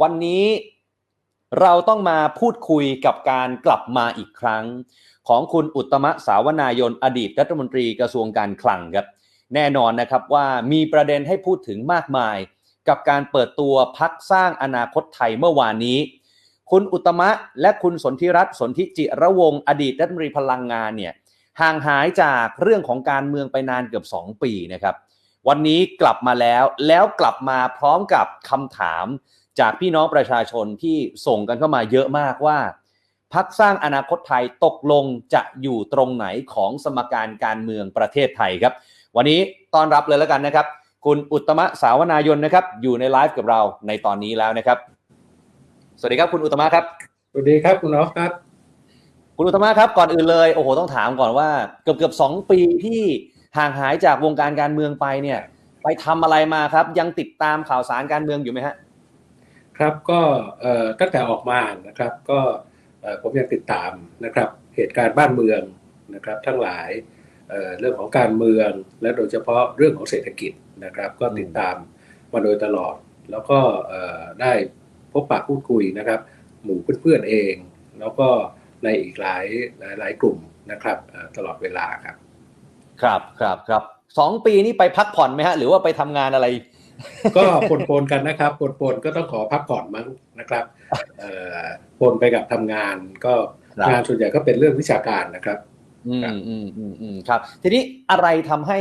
วันนี้เราต้องมาพูดคุยกับการกลับมาอีกครั้ง ของคุณอุตมะสาวนายนอดีตรัฐมนตรีกระทรวงการคลังครับ แน่นอนนะครับว่ามีประเด็นให้พูดถึงมากมาย กับการเปิดตัวพักสร้างอนาคตไทยเมื่อวานนี้ คุณอุตมะและคุณสนธิรัตน์สนธิจิระวงอดีตรัฐมนตรีพลังงานเนี่ยห่างหายจากเรื่องของการเมืองไปนานเกือบ 2 ปีนะครับ วันนี้กลับมาแล้วแล้วกลับมาพร้อมกับคำถาม จากพี่น้องประชาชนที่ส่งกันเข้ามาเยอะมากว่า พักสร้างอนาคตไทยตกลงจะอยู่ตรงไหนของสมการการเมืองประเทศไทยครับ วันนี้ต้อนรับเลยแล้วกันนะครับ คุณอุตมะสาวนายนนะครับ อยู่ในไลฟ์กับเราในตอนนี้แล้วนะครับ สวัสดีครับคุณอุตมะครับสวัสดีครับคุณออฟครับ คุณอุตมะครับก่อนอื่นเลยโอ้โหต้องถามก่อนว่า เกือบเกือบสองปีที่ห่างหายจากวงการการเมืองไปเนี่ย ไปทำอะไรมาครับ ยังติดตามข่าวสารการเมืองอยู่ไหมฮะ ครับก็ตั้งแต่ออกมานะครับก็ผมยังติดตามนะครับเหตุการณ์บ้านเมืองนะครับทั้งหลายเเรื่องของการเมืองและโดยเฉพาะเรื่องของเศรษฐกิจนะครับ ก็ติดตามมาโดยตลอด แล้วก็ได้พบปะพูดคุยนะครับ หมู่เพื่อนๆเอง แล้วก็ในอีกหลายหลายหลายกลุ่มนะครับตลอดเวลาครับ ครับครับครับสองปีนี้ไปพักผ่อนไหมฮะหรือว่าไปทำงานอะไร ก็ปนๆกันนะครับปนๆก็ต้องขอพักผ่อนมั้งนะครับเอ่อปนไปกับทำงานก็ครับงานส่วนใหญ่ก็เป็นเรื่องวิชาการนะครับ อืมครับอืมอืมอืมครับ ทีนี้อะไรทำให้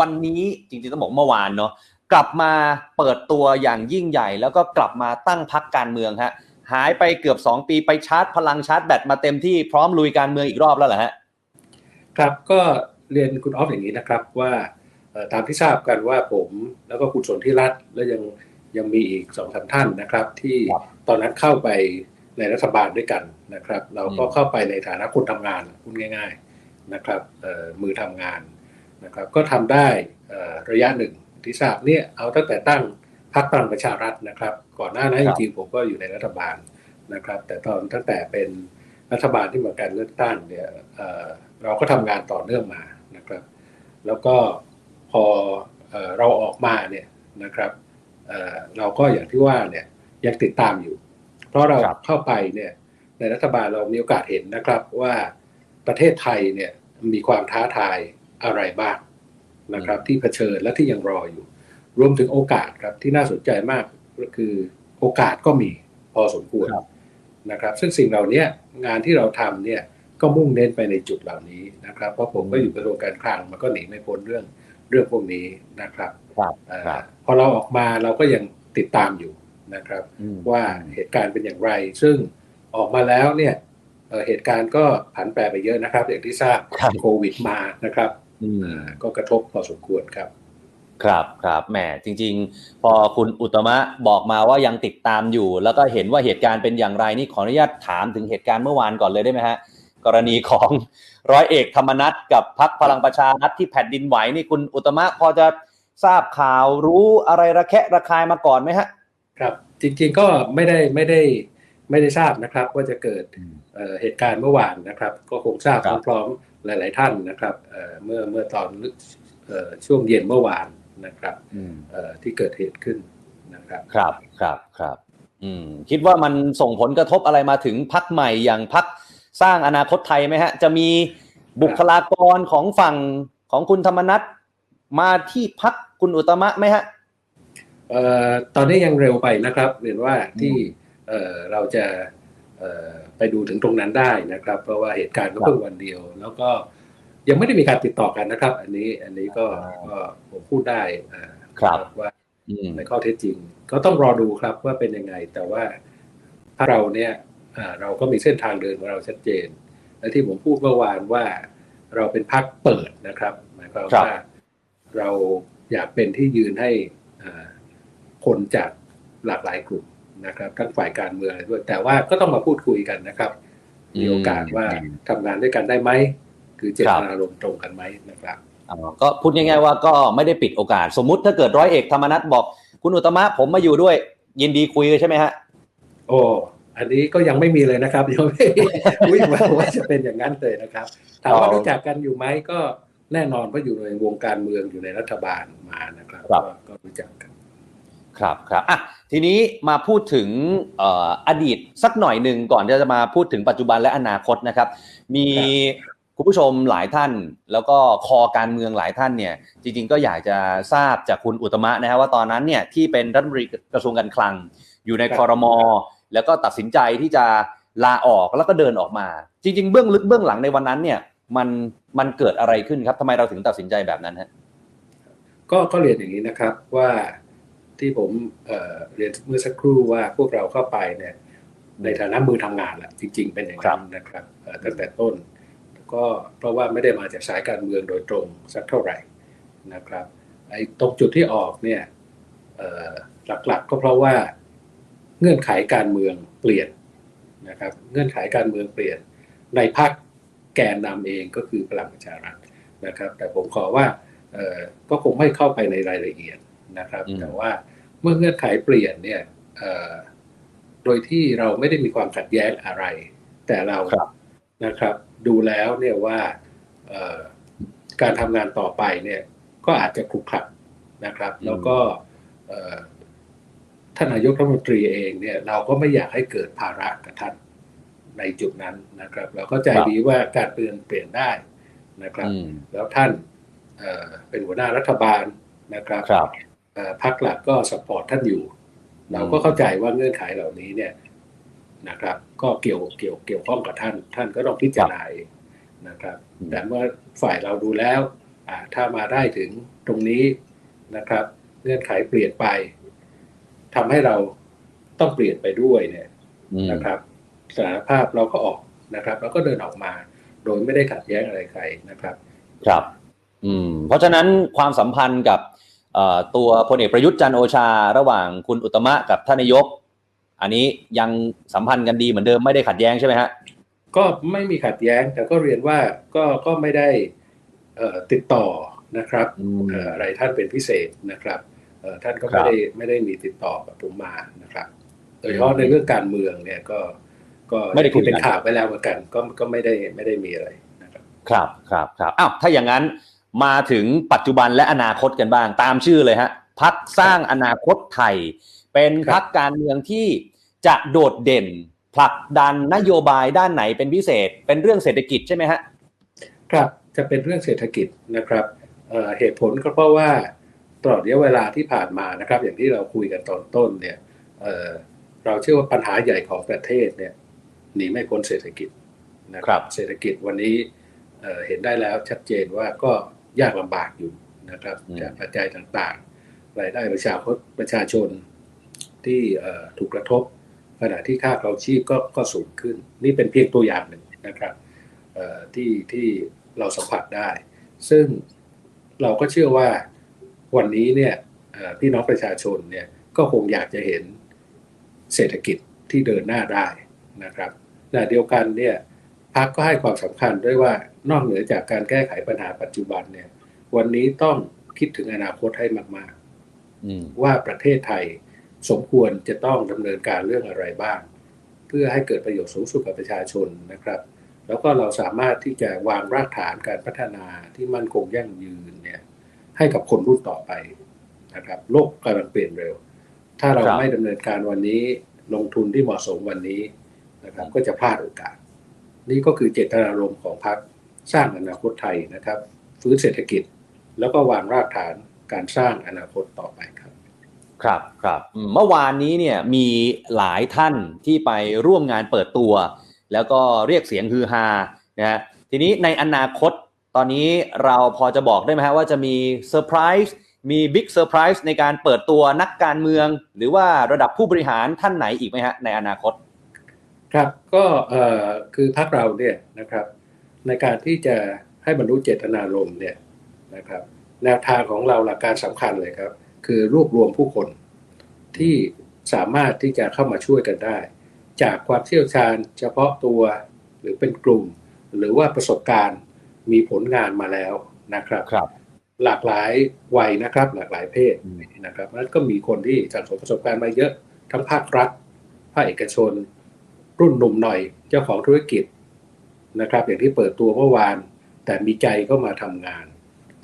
วันนี้จริงๆต้องบอกเมื่อวานเนาะกลับมาเปิดตัวอย่างยิ่งใหญ่ แล้วก็กลับมาตั้งพักการเมืองฮะหายไปเกือบ 2 ปีไปชาร์จพลังชาร์จแบตมาเต็มที่พร้อมลุยการเมืองอีกรอบแล้วเหรอฮะครับก็เรียนคุณออฟอย่างนี้นะครับว่าเอ่อ ตามที่ทราบกันว่าผมแล้วก็คุณสนธิรัตน์แล้วยังยังมีอีกสองสามท่านนะครับ ที่ครับตอนนั้นเข้าไปในรัฐบาลด้วยกันนะครับ เราก็อืมเข้าไปในฐานะคนทำงานพูดง่าย ๆนะครับเอ่อมือทำงานนะครับ ก็ทำได้เอ่อระยะหนึ่งที่ทราบเนี่ยเอาตั้งแต่ตั้งพรรคพลังประชารัฐนะครับ ก่อนหน้านั้นคจรับริงๆผมก็อยู่ในรัฐบาลนะครับ แต่ตอนตั้งแต่เป็นรัฐบาลที่มาการเลือกตั้งเนี่ยเอ่อเราก็ทำงานต่อเนื่องมานะครับ แล้วก็ พอเอ่อเราออกมาเนี่ยนะครับเอ่อเราก็อย่างที่ว่าเนี่ยยังติดตามอยู่ เพราะเราครับเข้าไปเนี่ยในรัฐบาลเรามีโอกาสเห็นนะครับว่าประเทศไทยเนี่ยมีความท้าทายอะไรบ้างนะครับ ที่เผชิญและที่ยังรออยู่ รวมถึงโอกาสครับที่น่าสนใจมากก็คือโอกาสก็มีพอสมควรครับนะครับ ซึ่งสิ่งเหล่านี้งานที่เราทำเนี่ยก็มุ่งเน้นไปในจุดเหล่านี้นะครับ เพราะผมก็อยู่กระทรวงการคลังมันก็หนีไม่พ้นเรื่อง เรื่องพวกนี้นะครับครับเอ่อครับพอเราออกมาเราก็ยังติดตามอยู่นะครับอืมว่าเหตุการณ์เป็นอย่างไร ซึ่งออกมาแล้วเนี่ยเอ่อเหตุการณ์ก็ผันแปรไปเยอะนะครับ อย่างที่ทราบครับโควิดมานะครับอืมเอ่อก็กระทบพอสมควรครับ ครับครับแหมจริง ๆ พอคุณอุตมะบอกมาว่ายังติดตามอยู่ แล้วก็เห็นว่าเหตุการณ์เป็นอย่างไรนี่ขออนุญาตถามถึงเหตุการณ์เมื่อวานก่อนเลยได้ไหมฮะกรณีของ ร้อยเอกธรรมนัฐกับพักพลังประชารัฐที่แผ่นดินไหวนี่คุณอุตมะพอจะทราบข่าวรู้อะไรระแคะระคายมาก่อนไหมฮะ ครับ จริงๆก็ไม่ได้ไม่ได้ไม่ได้ทราบนะครับ ว่าจะเกิดเอ่อเหตุการณ์เมื่อวานนะครับ ก็คงทราบครับพร้อมๆหลาย ๆ ท่านนะครับเอ่อเมื่อเมื่อตอนเอ่อช่วงเย็นเมื่อวานนะครับอืมเอ่อที่เกิดเหตุขึ้นนะครับ ครับครับครับอืมคิดว่ามันส่งผลกระทบอะไรมาถึงพักใหม่อย่างพัก สร้างอนาคตไทยไหมฮะ จะมีบุคลากรของฝั่งของคุณธรรมนัฐมาที่พักคุณอุตมะไหมฮะเอ่อตอนนี้ยังเร็วไปนะครับ เรียนว่าที่เอ่อเราจะเอ่อไปดูถึงตรงนั้นได้นะครับ เพราะว่าเหตุการณ์ก็เพิ่งวันเดียว แล้วก็ยังไม่ได้มีการติดต่อกันนะครับ อันนี้อันนี้ก็อ่าก็ผมพูดได้เอ่อครับว่าอืมในข้อเท็จจริง ก็ต้องรอดูครับว่าเป็นยังไง แต่ว่าถ้าเราเนี่ยอ่า เราก็มีเส้นทางเดินของเราชัดเจน และที่ผมพูดเมื่อวานว่าเราเป็นพักเปิดนะครับ หมายความครับว่าเราอยากเป็นที่ยืนให้อ่าคนจากหลากหลายกลุ่มนะครับทั้งฝ่ายการเมืองอะไรด้วย แต่ว่าก็ต้องมาพูดคุยกันนะครับ มีโอกาสว่าทำงานด้วยกันได้ไหม คือเจตนารมณ์ตรงกันไหมนะครับอ๋อก็พูดง่ายๆว่าก็ไม่ได้ปิดโอกาส สมมุติถ้าเกิดร้อยเอกธรรมนัฐบอก คุณอุตมะผมมาอยู่ด้วย ยินดีคุยเลยใช่ไหมฮะ โอ้ อันนี้ก็ยังไม่มีเลยนะครับยังไม่วิ่งมาว่าจะเป็นอย่างนั้นเลยนะครับ ถามว่าอ๋อรู้จักกันอยู่ไหมก็แน่นอนเพราะอยู่ในวงการเมืองอยู่ในรัฐบาลมานะครับครับก็ก็รู้จักกัน ครับครับอะทีนี้มาพูดถึงเอ่ออดีตสักหน่อยหนึ่งก่อนที่จะมาพูดถึงปัจจุบันและอนาคตนะครับ มีคุณผู้ชมหลายท่านแล้วก็คอการเมืองหลายท่านเนี่ยจริงๆก็อยากจะทราบจากคุณอุตตมะนะฮะว่าตอนนั้นเนี่ยที่เป็นรัฐมนตรีกระทรวงการคลัง อยู่ในครับคอรมอ แล้วก็ตัดสินใจที่จะลาออกแล้วก็เดินออกมา จริง ๆ เบื้องลึกเบื้องหลังในวันนั้นเนี่ยมันมันเกิดอะไรขึ้นครับทำไมเราถึงตัดสินใจแบบนั้นฮะก็ก็เรียนอย่างนี้นะครับว่าที่ผมเอ่อเรียนเมื่อสักครู่ว่าพวกเราเข้าไปเนี่ยในฐานะมือทำงานแหละจริง ๆ เป็นอย่างนั้นนะครับเอ่อตั้งแต่ต้น ก็เพราะว่าไม่ได้มาจากสายการเมืองโดยตรงสักเท่าไหร่นะครับไอ้ตรงจุดที่ออกเนี่ยเอ่อหลักๆก็เพราะว่า เงื่อนไขการเมืองเปลี่ยนนะครับ เงื่อนไขการเมืองเปลี่ยน ในพรรคแกนนำเองก็คือพลังประชารัฐนะครับ แต่ผมขอว่าเอ่อก็คงไม่เข้าไปในรายละเอียดนะครับอืมแต่ว่าเมื่อเงื่อนไขเปลี่ยนเนี่ยเอ่อโดยที่เราไม่ได้มีความขัดแย้งอะไร แต่เราครับนะครับ ดูแล้วเนี่ยว่าเอ่อการทำงานต่อไปเนี่ยก็อาจจะขรุกขลักนะครับอืมแล้วก็เอ่อ ท่านนายกรัฐมนตรีเองเนี่ยเราก็ไม่อยากให้เกิดภาระกับท่านในจุดนั้นนะครับ เราก็ใจดีว่าการเปลี่ยนเปลี่ยนได้นะครับอืมแล้วท่านเอ่อเป็นหัวหน้ารัฐบาลนะครับครับเอ่อพรรคหลักก็สปอร์ตท่านอยู่ เราก็เข้าใจว่าเงื่อนไขเหล่านี้เนี่ยนะครับ ก็เกี่ยวเกี่ยวเกี่ยวข้องกับท่าน ท่านก็ต้องพิจารณาเองนะครับอืมแต่เมื่อฝ่ายเราดูแล้วอ่าถ้ามาได้ถึงตรงนี้นะครับ เงื่อนไขเปลี่ยนไป ทำให้เราต้องเปลี่ยนไปด้วยเนี่ยอืมนะครับสถานภาพเราก็ออกนะครับ แล้วก็เดินออกมา โดยไม่ได้ขัดแย้งอะไรใครนะครับ ครับ อืม เพราะฉะนั้นความสัมพันธ์กับเอ่อตัวพลเอกประยุทธ์จันทร์โอชา ระหว่างคุณอุตตมะกับท่านนายก อันนี้ยังสัมพันธ์กันดีเหมือนเดิมไม่ได้ขัดแย้งใช่ไหมฮะก็ไม่มีขัดแย้ง แต่ก็เรียนว่าก็ก็ไม่ได้เอ่อติดต่อนะครับอืมเอ่ออะไรท่านเป็นพิเศษนะครับเอ่อ ท่านก็ครัไม่บได้ไม่ได้มีติดต่อกับผมมานะครับ โดยเฉพาะในเรื่องการเมืองเนี่ยก็ก็ไม่ได้คุยกันที่เป็นข่าวไปแล้วเหมือนกัน ก็ก็ไม่ได้ไม่ได้มีอะไรนะครับ ครับครับครับอ้าวถ้าอย่างนั้นมาถึงปัจจุบันและอนาคตกันบ้าง ตามชื่อเลยฮะพักสร้างอนาคตไทย เป็นครับพักการเมืองที่จะโดดเด่นผลักดันนโยบายด้านไหนเป็นพิเศษ เป็นเรื่องเศรษฐกิจใช่ไหมฮะครับจะเป็นเรื่องเศรษฐกิจนะครับเอ่อเหตุผลก็เพราะว่า ตลอดระยะเวลาที่ผ่านมานะครับ อย่างที่เราคุยกันตอนต้นเนี่ยเอ่อเราเชื่อว่าปัญหาใหญ่ของประเทศเนี่ยหนีไม่พ้นเศรษฐกิจนะคครัรับบเศรษฐกิจวันนี้เอ่อเห็นได้แล้วชัดเจนว่าก็ยากลำบากอยู่นะครับอืมจากปัจจัยต่างๆ รายได้ประชาชนประชาชนที่เอ่อถูกกระทบ ขณะที่ค่าครองชีพก็ก็สูงขึ้น นี่เป็นเพียงตัวอย่างหนึ่งนะครับเอ่อที่ที่เราสัมผัสได้ ซึ่งเราก็เชื่อว่า วันนี้เนี่ยเอ่อพี่น้องประชาชนเนี่ยก็คงอยากจะเห็นเศรษฐกิจที่เดินหน้าได้นะครับขณะเดียวกันเนี่ยพักก็ให้ความสำคัญด้วยว่านอกเหนือจากการแก้ไขปัญหาปัจจุบันเนี่ย วันนี้ต้องคิดถึงอนาคตให้มากอืมๆว่าประเทศไทยสมควรจะต้องดำเนินการเรื่องอะไรบ้าง เพื่อให้เกิดประโยชน์สูงสุดกับประชาชนนะครับ แล้วก็เราสามารถที่จะวางรากฐานการพัฒนาที่มั่นคงยั่งยืนเนี่ย ให้กับคนรุ่นต่อไปนะครับโลกกำลังเปลี่ยนเร็ว ถ้าเราครับไม่ดำเนินการวันนี้ลงทุนที่เหมาะสมวันนี้นะครับ ก็จะพลาดโอกาส นี่ก็คือเจตนารมณ์ของพรรคสร้างอนาคตไทยนะครับ ฟื้นเศรษฐกิจ แล้วก็วางรากฐานการสร้างอนาคตต่อไปครับ ครับครับอืมเมื่อวานนี้เนี่ยมีหลายท่านที่ไปร่วมงานเปิดตัว แล้วก็เรียกเสียงฮือฮานะฮะทีนี้ในอนาคต ตอนนี้เราพอจะบอกได้ไหมฮะว่าจะมีเซอร์ไพรส์มีบิ๊กเซอร์ไพรส์ในการเปิดตัวนักการเมือง หรือว่าระดับผู้บริหารท่านไหนอีกไหมฮะในอนาคต ครับก็คือพรรคเราเนี่ยนะครับ ในการที่จะให้บรรลุเจตนารมณ์เนี่ยนะครับ แนวทางของเราหลักการสำคัญเลยครับ คือรวบรวมผู้คนที่สามารถที่จะเข้ามาช่วยกันได้ จากความเชี่ยวชาญเฉพาะตัวหรือเป็นกลุ่ม หรือว่าประสบการณ์ มีผลงานมาแล้วนะครับครับหลากหลายวัยนะครับ หลากหลายเพศอืมนะครับนั้นก็มีคนที่สั่งสมประสบการณ์มาเยอะทั้งภาครัฐ ภาคเอกชน รุ่นหนุ่มหน่อยเจ้าของธุรกิจนะครับ อย่างที่เปิดตัวเมื่อวาน แต่มีใจก็มาทำงาน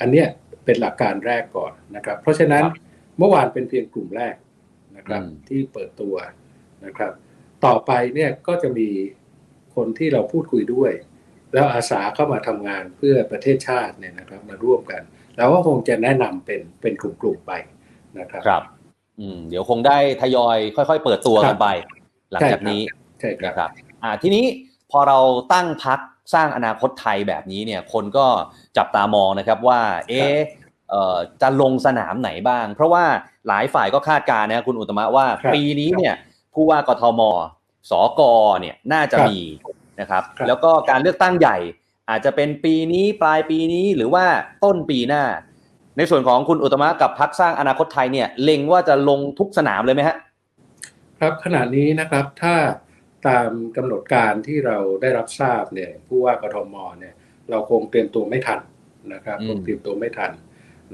อันเนี้ยเป็นหลักการแรกก่อนนะครับ เพราะฉะนั้นครับเมื่อวานเป็นเพียงกลุ่มแรกนะครับอืมที่เปิดตัวนะครับ ต่อไปเนี่ยก็จะมีคนที่เราพูดคุยด้วย แล้วอาสาเข้ามาทำงานเพื่อประเทศชาติเนี่ยนะครับมาร่วมกันแล้วก็คงจะแนะนำเป็นเป็นกลุ่มๆไปนะครับครับ อืมเดี๋ยวคงได้ทยอยค่อย ๆ เปิดตัวกันไป หลังจากนี้ใช่ครับนะครับอ่าทีนี้พอเราตั้งพักสร้างอนาคตไทยแบบนี้เนี่ย คนก็จับตามองนะครับว่า เอ๊ะเอ่อจะลงสนามไหนบ้าง เพราะว่าหลายฝ่ายก็คาดการณ์นะครับคุณอุตตมะว่าครับปีนี้เนี่ยผู้ว่ากทมสกเนี่ยน่าจะครับมี นะครับครับ แล้วก็การเลือกตั้งใหญ่ อาจจะเป็นปีนี้ปลายปีนี้หรือว่าต้นปีหน้า ในส่วนของคุณอุตตมะกับพักสร้างอนาคตไทยเนี่ยเล็งว่าจะลงทุกสนามเลยไหมฮะครับขณะนี้นะครับถ้าตามกำหนดการที่เราได้รับทราบเนี่ยผู้ว่ากทมเนี่ยเราคงเตรียมตัวไม่ทันนะครับอืมคงเตรียมตัวไม่ทัน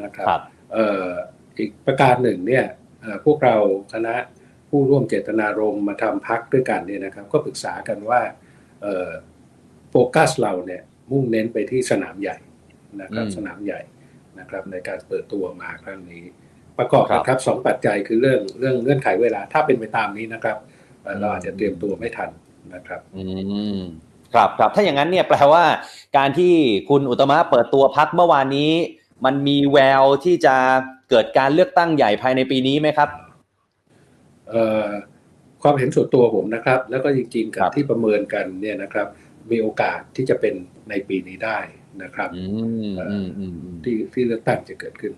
นะครับครับเอ่ออีกประการหนึ่งเนี่ยเอ่อพวกเราคณะผู้ร่วมเจตนารมณ์มาทำพักด้วยกันเนี่ยนะครับ ก็ปรึกษากันว่าเอ่อ โฟกัสเราเนี่ยมุ่งเน้นไปที่สนามใหญ่นะครับอืมสนามใหญ่นะครับในการเปิดตัวมาครั้งนี้ ประกอบครับนะครับสองปัจจัยคือเรื่องเรื่องเงื่อนไขเวลาถ้าเป็นไปตามนี้นะครับเอ่ออืมเราอาจจะเตรียมตัวไม่ทันนะครับอืมครับครับถ้าอย่างนั้นเนี่ยแปลว่า การที่คุณอุตตมะเปิดตัวพักเมื่อวานนี้ มันมีแววที่จะเกิดการเลือกตั้งใหญ่ภายในปีนี้ไหมครับ เอ่อ ความเห็นส่วนตัวผมนะครับ แล้วก็จริงๆคกัรับบที่ประเมินกันเนี่ยนะครับ มีโอกาสที่จะเป็นในปีนี้ได้นะครับอืมอืมอืมอืมที่ที่เลือกตั้งจะเกิดขึ้น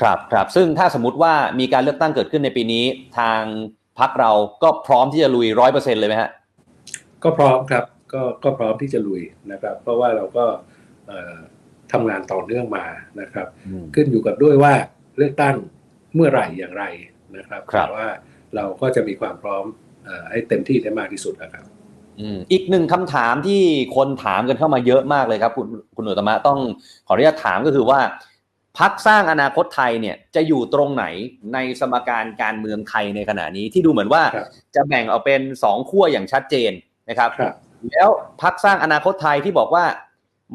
ครับครับซึ่งถ้าสมมติว่ามีการเลือกตั้งเกิดขึ้นในปีนี้ ทางพักเราก็พร้อมที่จะลุยร้อยเปอร์เซ็นเลยไหมฮะก็พร้อมครับก็ก็พร้อมที่จะลุยนะครับ เพราะว่าเราก็เอ่อทำงานต่อเนื่องมานะครับ ขึ้นอยู่กับด้วยว่าเลือกตั้งเมื่อไหร่อย่างไรนะครับครับแต่ว่า เราก็จะมีความพร้อมเอ่อให้เต็มที่ได้มากที่สุดนะครับอืมอีกหนึ่งคำถามที่คนถามกันเข้ามาเยอะมากเลยครับ คุณคุณอุตตมะต้องขออนุญาตถามก็คือว่าพักสร้างอนาคตไทยเนี่ยจะอยู่ตรงไหนในสมการการเมืองไทยในขณะนี้ที่ดูเหมือนว่าครับจะแบ่งเอาเป็นสองขั้วอย่างชัดเจนนะครับครับแล้วพักสร้างอนาคตไทยที่บอกว่า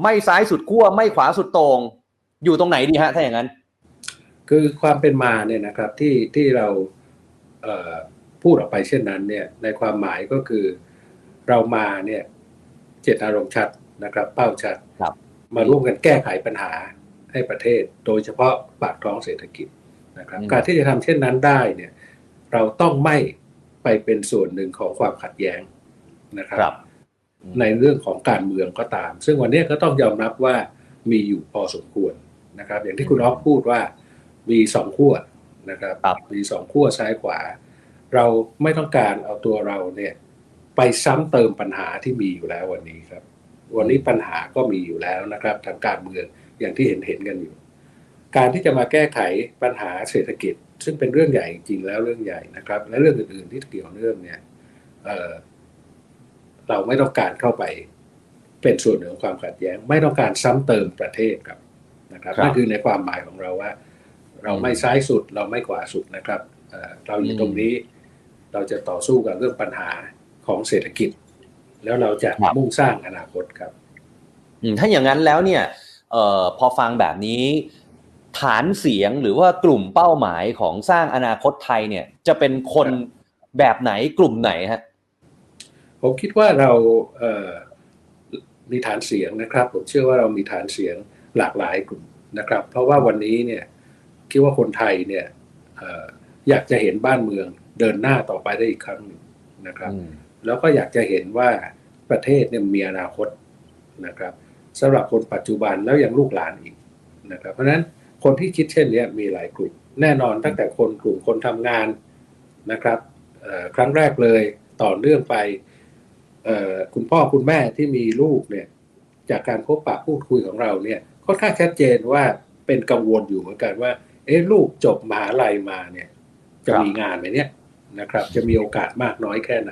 ไม่ซ้ายสุดขั้วไม่ขวาสุดโตรง อยู่ตรงไหนดีฮะถ้าอย่างนั้น คือความเป็นมาเนี่ยนะครับที่ที่เราเอ่อ พูดออกไปเช่นนั้นเนี่ยในความหมายก็คือเรามาเนี่ยเจตนารมณ์ชัดนะครับ เป้าชัดครับมาร่วมกันแก้ไขปัญหาให้ประเทศ โดยเฉพาะปากท้องเศรษฐกิจนะครับอืมการที่จะทำเช่นนั้นได้เนี่ยเราต้องไม่ไปเป็นส่วนหนึ่งของความขัดแย้งนะครับครับในเรื่องของการเมืองก็ตาม ซึ่งวันนี้ก็ต้องยอมรับว่ามีอยู่พอสมควรนะครับ อย่างที่คุณอ๊อฟพูดว่ามีสองขั้ว นะครับครับมีสองขั้วซ้ายขวา เราไม่ต้องการเอาตัวเราเนี่ย ไปซ้ำเติมปัญหาที่มีอยู่แล้ววันนี้ครับ วันนี้ปัญหาก็มีอยู่แล้วนะครับ ทางการเมืองอย่างที่เห็นเห็นๆกันอยู่ การที่จะมาแก้ไขปัญหาเศรษฐกิจ ซึ่งเป็นเรื่องใหญ่จริงๆแล้วเรื่องใหญ่นะครับ และเรื่องอื่นๆที่เกี่ยวเนื่องเนี่ยเอ่อเราไม่ต้องการเข้าไปเป็นส่วนหนึ่งของความขัดแย้ง ไม่ต้องการซ้ำเติมประเทศครับนะครับครับนั่นคือในความหมายของเราว่า เราไม่ซ้ายสุด เราไม่ขวาสุดนะครับเอ่อเราอยู่ตรงนี้เราจะต่อสู้กับเรื่องปัญหาของเศรษฐกิจ แล้วเราจะครับมุ่งสร้างอนาคตครับอืมถ้าอย่างนั้นแล้วเนี่ยเอ่อพอฟังแบบนี้ ฐานเสียงหรือว่ากลุ่มเป้าหมายของสร้างอนาคตไทยเนี่ย จะเป็นคนแบบไหนกลุ่มไหนฮะผมคิดว่าเราเอ่อมีฐานเสียงนะครับ ผมเชื่อว่าเรามีฐานเสียงหลากหลายกลุ่มนะครับ เพราะว่าวันนี้เนี่ย คิดว่าคนไทยเนี่ยเอ่ออยากจะเห็นบ้านเมืองเดินหน้าต่อไปได้อีกครั้งหนึ่งนะครับ แล้วก็อยากจะเห็นว่าประเทศเนี่ยมีอนาคตนะครับสำหรับคนปัจจุบันแล้วยังลูกหลานอีกนะครับ เพราะฉะนั้นคนที่คิดเช่นเนี้ยมีหลายกลุ่มแน่นอนตั้งแต่คนกลุ่มคนทำงานนะครับเอ่อครั้งแรกเลยต่อเนื่องไปเอ่อคุณพ่อคุณแม่ที่มีลูกเนี่ยจากการพบปะพูดคุยของเราเนี่ยค่อนข้างชัดเจนว่าเป็นกังวลอยู่เหมือนกันว่า เอ๊ะลูกจบมหาลัยมาเนี่ยจะครับมีงานไหมเนี่ยนะครับ จะมีโอกาสมากน้อยแค่ไหน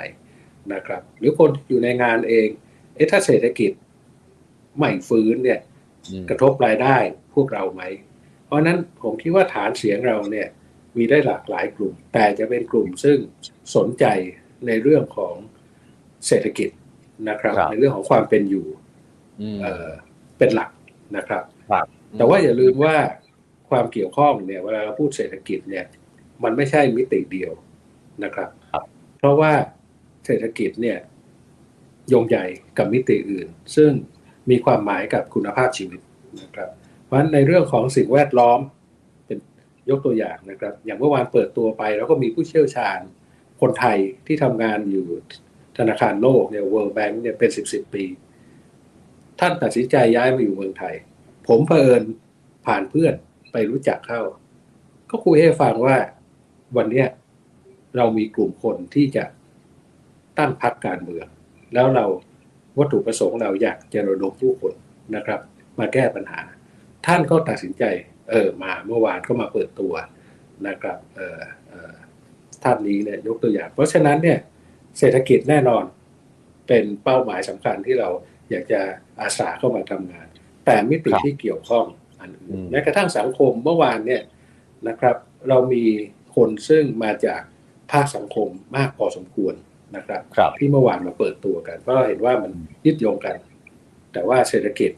นะครับ หรือคนที่อยู่ในงานเองเอ๊ะถ้าเศรษฐกิจไม่ฟื้นเนี่ยอืมกระทบรายได้พวกเราไหม เพราะฉะนั้นผมคิดว่าฐานเสียงเราเนี่ย มีได้หลากหลายกลุ่ม แต่จะเป็นกลุ่มซึ่งสนใจในเรื่องของเศรษฐกิจนะครับครับในเรื่องของความเป็นอยู่อืมเอ่อเป็นหลักนะครับครับแต่ว่าอย่าลืมว่า ความเกี่ยวข้องเนี่ยเวลาเราพูดเศรษฐกิจเนี่ยมันไม่ใช่มิติเดียวนะครับครับ เพราะว่าเศรษฐกิจเนี่ยโยงใหญ่กับมิติอื่น ซึ่งมีความหมายกับคุณภาพชีวิตนะครับ เพราะฉะนั้นในเรื่องของสิ่งแวดล้อมเป็นยกตัวอย่างนะครับ อย่างเมื่อวานเปิดตัวไปแล้วก็มีผู้เชี่ยวชาญคนไทยที่ทำงานอยู่ธนาคารโลกเนี่ย World Bank เนี่ยเป็นสิบสิบปี ท่านตัดสินใจย้ายมาอยู่เมืองไทย ผมเผอิญผ่านเพื่อน ไปรู้จักเข้า ก็คุยให้ฟังว่าวันเนี้ยเรามีกลุ่มคนที่จะตั้งพรรคการเมือง แล้วเราวัตถุประสงค์เราอยากจะระดมผู้คนนะครับ มาแก้ปัญหา ท่านก็ตัดสินใจเออมาเมื่อวานก็มาเปิดตัวนะครับเออเออท่านนี้เนี่ยยกตัวอย่าง เพราะฉะนั้นเนี่ยเศรษฐกิจแน่นอนเป็นเป้าหมายสำคัญที่เราอยากจะอาสาเข้ามาทำงาน แต่มิติที่เกี่ยวข้อง อันอื่อืนมแม้กระทั่งสังคมเมื่อวานเนี่ยนะครับ เรามีคนซึ่งมาจากภาคสังคมมากพอสมควรนะครับครับที่เมื่อวานมาเปิดตัวกัน เพราะเราเห็นว่ามันยึดโยงกัน แต่ว่าเศรษฐกิจ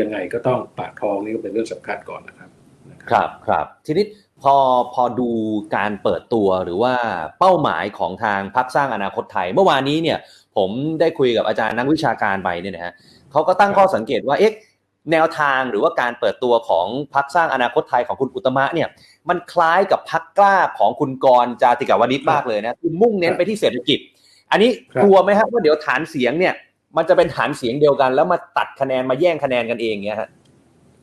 ยังไงก็ต้องปากท้องนี่ก็เป็นเรื่องสำคัญก่อนนะครับ ครับครับทีนี้พอพอดูการเปิดตัวหรือว่าเป้าหมายของทางพักสร้างอนาคตไทย เมื่อวานนี้เนี่ย ผมได้คุยกับอาจารย์นักวิชาการไปเนี่ยนะฮะเขาก็ตั้งข้อสังเกตว่าเอ๊ะ แนวทางหรือว่าการเปิดตัวของพักสร้างอนาคตไทยของคุณอุตมะเนี่ยมันคล้ายกับพักกล้าของคุณกรณ์จาติกาวนิชมากเลยนะคือมุ่งเน้นไปที่เศรษฐกิจ อันนี้ครับกลัวไหมครับว่าเดี๋ยวฐานเสียงเนี่ยมันจะเป็นฐานเสียงเดียวกัน แล้วมาตัดคะแนนมาแย่งคะแนนกันเองเนี่ยฮะ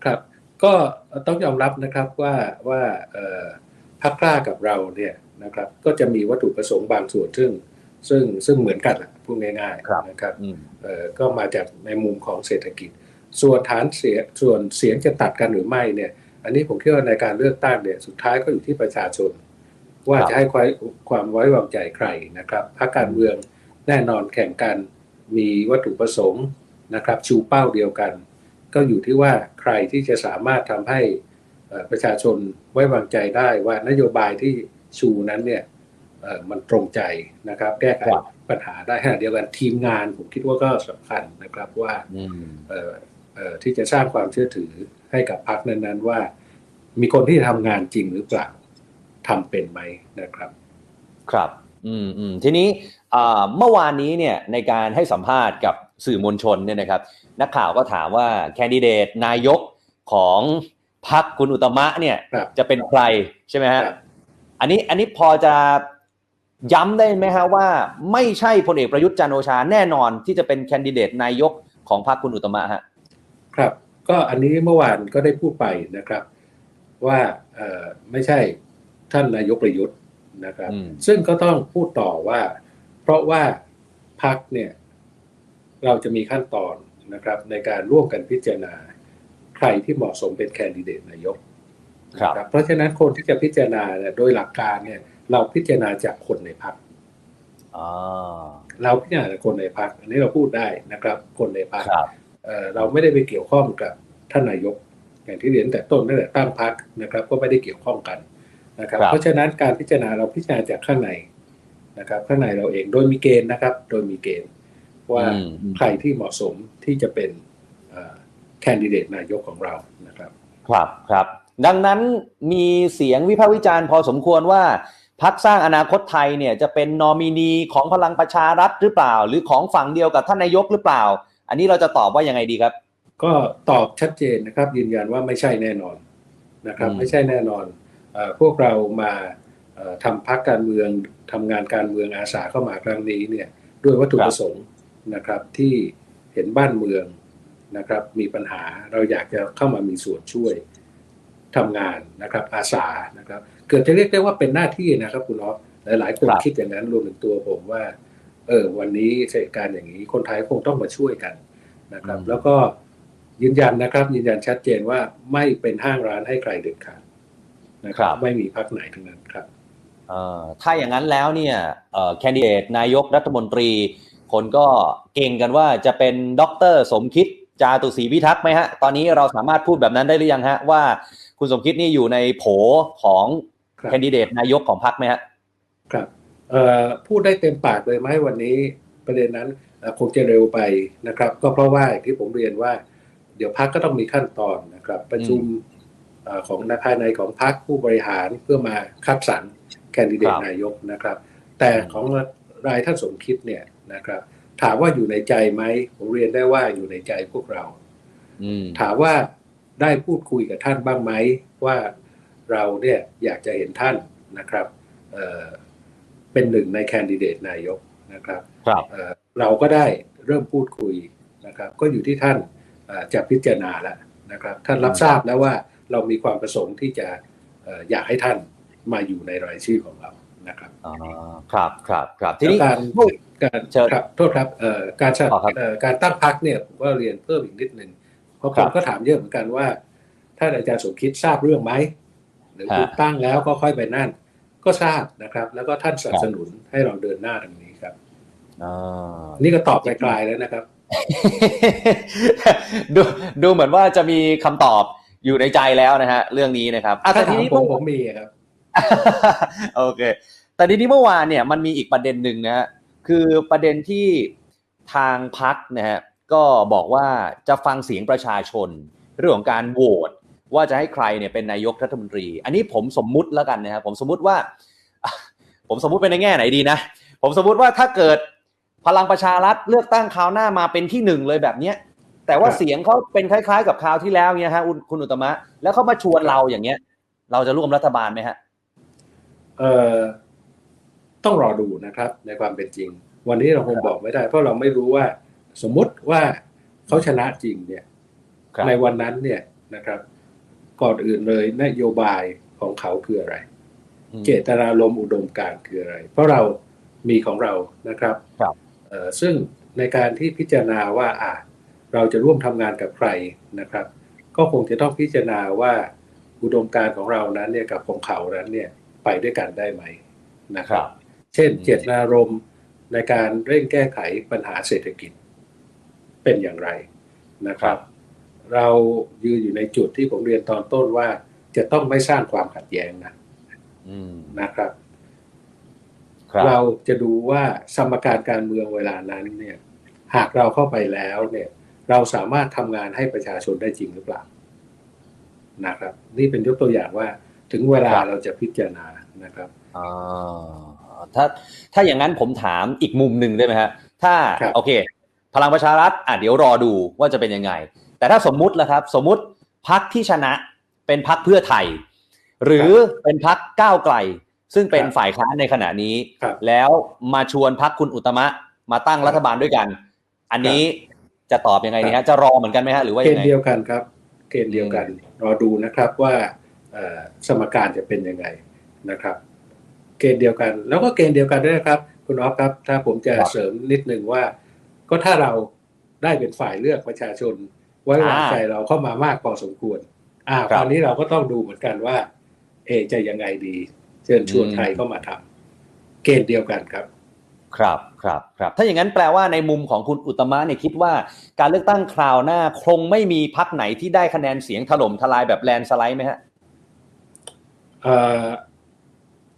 ครับ ก็ต้องยอมรับนะครับว่าว่าเอ่อพรรคกล้ากับเราเนี่ยนะครับก็จะมีวัตถุประสงค์บางส่วนซึ่งซึ่งซึ่งเหมือนกันแหละพูดง่ายครับๆนะครับอืมเอ่อก็มาจากในมุมของเศรษฐกิจ ส่วนฐานเสียงส่วนเสียงจะตัดกันหรือไม่เนี่ย อันนี้ผมคิดว่าในการเลือกตั้งเนี่ยสุดท้ายก็อยู่ที่ประชาชน ว่าครับจะให้ความความไว้วางใจใครนะครับพรรคการเมืองแน่นอนแข่งกันมีวัตถุประสงค์นะครับชูเป้าเดียวกัน ก็อยู่ที่ว่าใครที่จะสามารถทำให้เอ่อประชาชนไว้วางใจได้ว่านโยบายที่ชูนั้นเนี่ยเอ่อมันตรงใจนะครับ แก้ไขครับปัญหาได้ขณะเดียวกันทีมงานผมคิดว่าก็สำคัญนะครับว่าอืมเอ่อเอ่อ ที่จะสร้างความเชื่อถือให้กับพรรคนั้นๆ ว่า มีคนที่ทำงานจริงหรือเปล่าทำเป็นไหมนะครับ ครับ อืมอืมทีนี้อ่าเมื่อวานนี้เนี่ยในการให้สัมภาษณ์กับสื่อมวลชนเนี่ยนะครับ นักข่าวก็ถามว่าแคนดิเดตนายกของพรรคคุณอุตมะเนี่ยครับจะเป็นใครใช่ไหมฮะครับอันนี้อันนี้พอจะย้ำได้ไหมฮะว่า ไม่ใช่พลเอกประยุทธ์จันทร์โอชาแน่นอนที่จะเป็นแคนดิเดตนายกของพรรคคุณอุตมะฮะ ครับ ก็อันนี้เมื่อวานก็ได้พูดไปนะครับ ว่าเอ่อไม่ใช่ท่านนายกประยุทธ์นะครับอืมซึ่งก็ต้องพูดต่อว่า เพราะว่าพักเนี่ยเราจะมีขั้นตอนนะครับ ในการร่วมกันพิจารณาใครที่เหมาะสมเป็นแคนดิเดตนายกครับนะเพราะฉะนั้นคนที่จะพิจารณาเนี่ยโดยหลักการเนี่ย เราพิจารณาจากคนในพักอ่าเราพิจารณาจากคนในพักอันนี้เราพูดได้นะครับ คนในพักครับ เอ่อเราไม่ได้ไปเกี่ยวข้องกับท่านนายก อย่างที่เรียนแต่ต้นตั้งแต่ตั้งพักนะครับก็ไม่ได้เกี่ยวข้องกันนะครับครับเพราะฉะนั้นการพิจารณาเราพิจารณาจากข้างในนะครับ ข้างในเราเองโดยมีเกณฑ์นะครับ โดยมีเกณฑ์ว่าอืมอืมใครที่เหมาะสมที่จะเป็นแคนดิเดตนายกของเรานะครับ ครับครับ ดังนั้นมีเสียงวิพากษ์วิจารณ์พอสมควรว่าพักสร้างอนาคตไทยเนี่ยจะเป็นนอมินีของพลังประชารัฐหรือเปล่า หรือของฝั่งเดียวกับท่านนายกหรือเปล่า อันนี้เราจะตอบว่ายังไงดีครับ ก็ตอบชัดเจนนะครับ ยืนยันว่าไม่ใช่แน่นอนนะครับอืมไม่ใช่แน่นอนเออพวกเรามาเอ่อทำพักการเมืองทำงานการเมืองอาสาเข้ามาครั้งนี้เนี่ยด้วยวัตถุประสงค์นะครับที่เห็นบ้านเมืองนะครับมีปัญหาเราอยากจะเข้ามามีส่วนช่วยทำงานนะครับอาสานะครับ เกิดจะเรียกได้ว่าเป็นหน้าที่นะครับคุณอ๊อฟหลายๆคนครับคิดอย่างนั้นรวมถึงตัวผมว่า เออวันนี้เหตุการณ์อย่างนี้คนไทยคงต้องมาช่วยกันนะครับอืมแล้วก็ยืนยันนะครับ ยืนยันชัดเจนว่าไม่เป็นห้างร้านให้ใครเด็ดขาดนะครับไม่มีพักไหนทั้งนั้นครับเอ่อถ้าอย่างนั้นแล้วเนี่ยแคนดิเดตนายกรัฐมนตรี คนก็เก่งกันว่าจะเป็นดรสมคิดจาตุศรีพิทักษ์ไหมฮะ ตอนนี้เราสามารถพูดแบบนั้นได้หรือยังฮะ ว่าคุณสมคิดนี่อยู่ในโผของครับแคนดิเดตนายกของพรรคไหมฮะ ครับเอ่อ พูดได้เต็มปากเลยไหมวันนี้ประเด็นนั้นเอ่อคงจะเร็วไปนะครับ ก็เพราะว่าอย่างที่ผมเรียนว่า เดี๋ยวพักก็ต้องมีขั้นตอนนะครับ ประชุมเอ่อของในภายในของพักผู้บริหารเพื่อมาคัดสรรแคนดิเดตครับนายกนะครับ แต่ของรายท่านสมคิดเนี่ยนะครับ ถามว่าอยู่ในใจไหมผมเรียนได้ว่าอยู่ในใจพวกเราอืมถามว่าได้พูดคุยกับท่านบ้างไหมว่าเราเนี่ยอยากจะเห็นท่านนะครับ เอ่อเป็นหนึ่งในแคนดิเดตนายกนะครับครับเอ่อเราก็ได้เริ่มพูดคุยนะครับ ก็อยู่ที่ท่านเอ่อจะพิจารณาแล้วนะครับ ท่านรับทราบแล้วว่าเรามีความประสงค์ที่จะเอ่ออยากให้ท่านมาอยู่ในรายชื่อของเรานะครับอ่าครับครับครับทีแล้วนี้การการเชิญครับโทษครับเอ่อการสนับต่อครับเอ่อการตั้งพักเนี่ยผมก็เรียนเพิ่มอีกนิดนึงเพราะคครันบก็ถามเยอะเหมือนกันว่าท่านอาจารย์สมคิดทราบเรื่องไหมหรือฮะคุณตั้งแล้วก็ค่อยไปนั่น ก็ทราบนะครับ แล้วก็ท่านสนับสนุนให้เราเดินหน้าตรงนี้ครับอ่านี่ก็ตอบไกลๆแล้วนะครับ ดูดูเหมือนว่าจะมีคำตอบอยู่ในใจแล้วนะฮะเรื่องนี้นะครับอะถ้าแต่ทีถามนี้ผมเมื่อผมมีครับโอเค แต่ทีนี้เมื่อวานเนี่ยมันมีอีกประเด็นหนึ่งนะฮะคือประเด็นที่ทางพักนะฮะก็บอกว่าจะฟังเสียงประชาชน เรื่องของการโหวต ว่าจะให้ใครเนี่ยเป็นนายกรัฐมนตรี อันนี้ผมสมมุติแล้วกันนะครับผมสมมุติว่า ผมสมมุติไปในแง่ไหนดีนะ ผมสมมุติว่าถ้าเกิดพลังประชารัฐเลือกตั้งคราวหน้ามาเป็นที่หนึ่งเลยแบบเนี้ยแต่ว่าครับเสียงเขาเป็นคล้าย ๆ กับคราวที่แล้วเนี่ยฮะคุณคุณอุตตมะ แล้วเขามาชวนเราอย่างเงี้ย เราจะร่วมรัฐบาลไหมฮะเอ่อต้องรอดูนะครับ ในความเป็นจริง วันนี้เราคงบอกไม่ได้ เพราะเราไม่รู้ว่าสมมุติว่าเขาชนะจริงเนี่ยครับในวันนั้นเนี่ยนะครับ ก่อนอื่นเลย นโยบายของเขาคืออะไรอืมเจตนารมณ์อุดมการณ์คืออะไร เพราะเรามีของเรานะครับครับเอ่อซึ่งในการที่พิจารณาว่าอะเราจะร่วมทำงานกับใครนะครับ ก็คงจะต้องพิจารณาว่าอุดมการณ์ของเรานั้นเนี่ยกับของเขานั้นเนี่ยไปด้วยกันได้ไหมนะคครัรับบเช่นอืมเจตนารมณ์ในการเร่งแก้ไขปัญหาเศรษฐกิจเป็นอย่างไรนะครับ เรายืนอยู่ในจุดที่ผมเรียนตอนต้นว่า จะต้องไม่สร้างความขัดแย้งนะอืมนะครับครับเราจะดูว่าสมการการเมืองเวลานั้นเนี่ย หากเราเข้าไปแล้วเนี่ย เราสามารถทำงานให้ประชาชนได้จริงหรือเปล่านะครับ นี่เป็นยกตัวอย่างว่าถึงเวลาครับเราจะพิจารณานะครับอ่าถ้าถ้าอย่างนั้นผมถามอีกมุมหนึ่งได้ไหมฮะถ้าครับโอเค พลังประชารัฐอะเดี๋ยวรอดูว่าจะเป็นยังไง แต่ถ้าสมมุติละครับ สมมุติพักที่ชนะเป็นพักเพื่อไทย หรือเป็นพักก้าวไกล ซึ่งเป็นครับฝ่ายค้านในขณะนี้ครับแล้วมาชวนพักคุณอุตตมะมาตั้งรัฐบาลด้วยกัน อันนี้จะตอบยังไงดีฮะจะรอเหมือนกันไหมฮะหรือว่าเกยัณงไงฑ์เดียวกันครับเกณฑ์เดียวกัน รอดูนะครับว่าเอ่อสมการจะเป็นยังไงนะครับ เกณฑ์เดียวกัน แล้วก็เกณฑ์เดียวกันด้วยนะครับ คุณอ๊อฟครับ ถ้าผมจะครับเสริมนิดนึงว่า ก็ถ้าเราได้เป็นฝ่ายเลือกประชาชน ไว้วางอ่าใจเราเข้ามามากพอสมควร อ่าครับตอนนี้เราก็ต้องดูเหมือนกันว่า เอะจะยังไงดี เชิญชวนอืมใครเข้ามาทำเกณฑ์เดียวกันครับ ครับครับครับถ้าอย่างนั้นแปลว่าในมุมของคุณอุตตมะเนี่ยคิดว่า การเลือกตั้งคราวหน้าคงไม่มีพักไหนที่ได้คะแนนเสียงถล่มทลายแบบแลนด์สไลด์ไหมฮะเอ่อ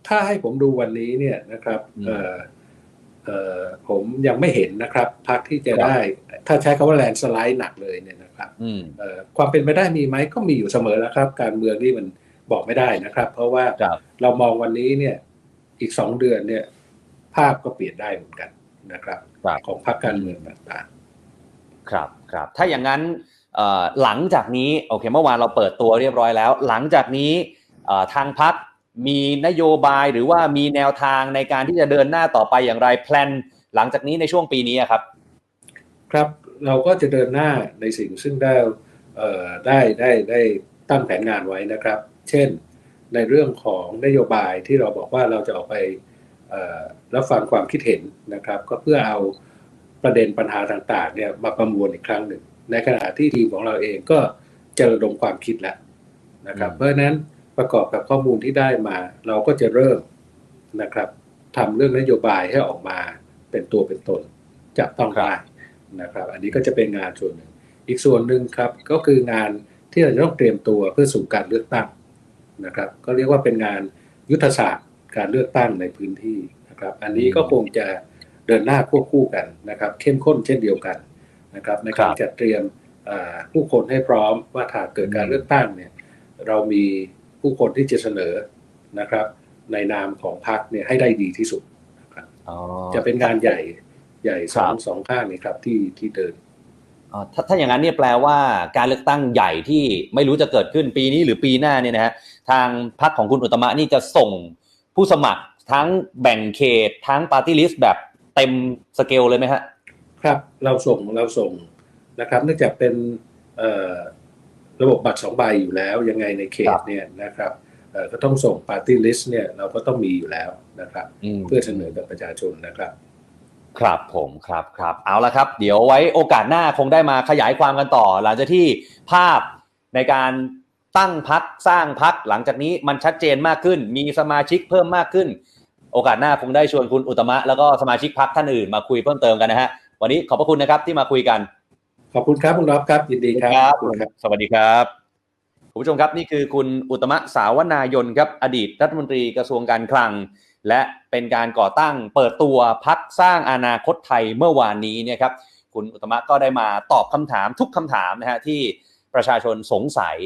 ถ้าให้ผมดูวันนี้เนี่ยนะครับอืมเอ่อเอ่อ ผมยังไม่เห็นนะครับพักที่จะครับได้ ถ้าใช้คำว่าแลนสไลด์หนักเลยเนี่ยนะครับอืมเอ่อความเป็นไปได้มีไหมก็มีอยู่เสมอแล้วครับ การเมืองนี่มันบอกไม่ได้นะครับ เพราะว่าครับเรามองวันนี้เนี่ยอีกสองเดือนเนี่ย ภาพก็เปลี่ยนได้เหมือนกันนะครับครับของพรรคการเมืองต่างครับครับ ถ้าอย่างนั้นเอ่อหลังจากนี้โอเคเมื่อวานเราเปิดตัวเรียบร้อยแล้ว หลังจากนี้เอ่อทางพัก มีนโยบายหรือว่ามีแนวทางในการที่จะเดินหน้าต่อไปอย่างไรแพลนหลังจากนี้ในช่วงปีนี้ครับ ครับเราก็จะเดินหน้าในสิ่งซึ่งได้ได้ได้ได้ตั้งแผนงานไว้นะครับ เช่นในเรื่องของนโยบายที่เราบอกว่าเราจะออกไปรับฟังความคิดเห็นนะครับ ก็เพื่อเอาประเด็นปัญหาต่างๆเนี่ยมาประมวลอีกครั้งหนึ่ง ในขณะที่ทีมของเราเองก็จะระดมความคิดแล้วนะครับ เพราะฉะนั้น ประกอบกับข้อมูลที่ได้มา เราก็จะเริ่มนะครับทำเรื่องนโยบายให้ออกมาเป็นตัวเป็นตนจับต้องได้นะครับ อันนี้ก็จะเป็นงานส่วนหนึ่ง อีกส่วนหนึ่งครับก็คืองานที่เราจะต้องเตรียมตัวเพื่อสู่การเลือกตั้งนะครับ ก็เรียกว่าเป็นงานยุทธศาสตร์การเลือกตั้งในพื้นที่นะครับ อันนี้ก็คงจะเดินหน้าควบคู่กันนะครับ เข้มข้นเช่นเดียวกันนะครับในการครับจัดเตรียมอ่าผู้คนให้พร้อมว่าถ้าเกิดการเลือกตั้งเนี่ยเรามี ผู้คนที่จะเสนอนะครับ ในนามของพรรคเนี่ยให้ได้ดีที่สุดนะครับอ๋อจะเป็นงานใหญ่ใหญ่สครัองบสองข้างนี้ครับที่ที่เดินอ๋อถ้าถ้าอย่างนั้นเนี่ยแปลว่าการเลือกตั้งใหญ่ที่ไม่รู้จะเกิดขึ้นปีนี้หรือปีหน้าเนี่ยนะฮะทางพรรคของคุณอุตตมะนี่จะส่งผู้สมัครทั้งแบ่งเขตทั้งปาร์ตี้ลิสต์แบบเต็มสเกลเลยไหมฮะครับเราส่งเราส่งนะครับ เนื่องจากเป็นเอ่อ ระบบบัตรสองใบอยู่แล้ว ยังไงในเขครัตบเนี่ยนะครับเอ่อก็ต้องส่งปาร์ตี้ลิสต์เนี่ยเราก็ต้องมีอยู่แล้วนะครับอืมเพื่อเสนอกับประชาชนนะครับ ครับผมครับครับเอาละครับ เดี๋ยวไว้โอกาสหน้าคงได้มาขยายความกันต่อ หลังจากที่ภาพในการตั้งพักสร้างพักหลังจากนี้มันชัดเจนมากขึ้น มีสมาชิกเพิ่มมากขึ้น โอกาสหน้าคงได้ชวนคุณอุตตมะแล้วก็สมาชิกพักท่านอื่นมาคุยเพิ่มเติมกันนะฮะวันนี้ขอบพระคุณนะครับที่มาคุยกัน ขอบคุณครับคุณรอบครับยินดีครับขอบคุณครับสวัสดีครับคุณผู้ชมครับนี่คือคุณอุตตมะสาวนายนครับอดีตรัฐมนตรีกระทรวงการคลัง และเป็นการก่อตั้งเปิดตัวพักสร้างอนาคตไทยเมื่อวานนี้เนี่ยครับคุณอุตตมะก็ได้มาตอบคำถามทุกคำถามนะฮะที่ประชาชนสงสัย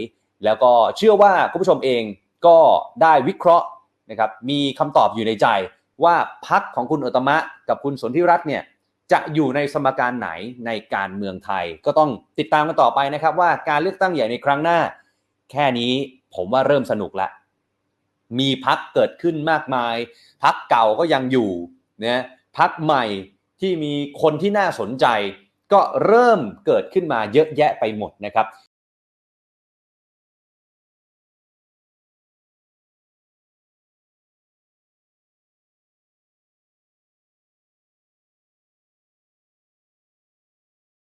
แล้วก็เชื่อว่าคุณผู้ชมเองก็ได้วิเคราะห์นะครับมีคำตอบอยู่ในใจว่าพักของคุณอุตตมะกับคุณสนธิรัตน์เนี่ย จะอยู่ในสมการไหนในการเมืองไทย ก็ต้องติดตามกันต่อไปนะครับ ว่าการเลือกตั้งใหญ่ในครั้งหน้า แค่นี้ผมว่าเริ่มสนุกละมีพักเกิดขึ้นมากมาย พักเก่าก็ยังอยู่นะพักใหม่ที่มีคนที่น่าสนใจ ก็เริ่มเกิดขึ้นมาเยอะแยะไปหมดนะครับ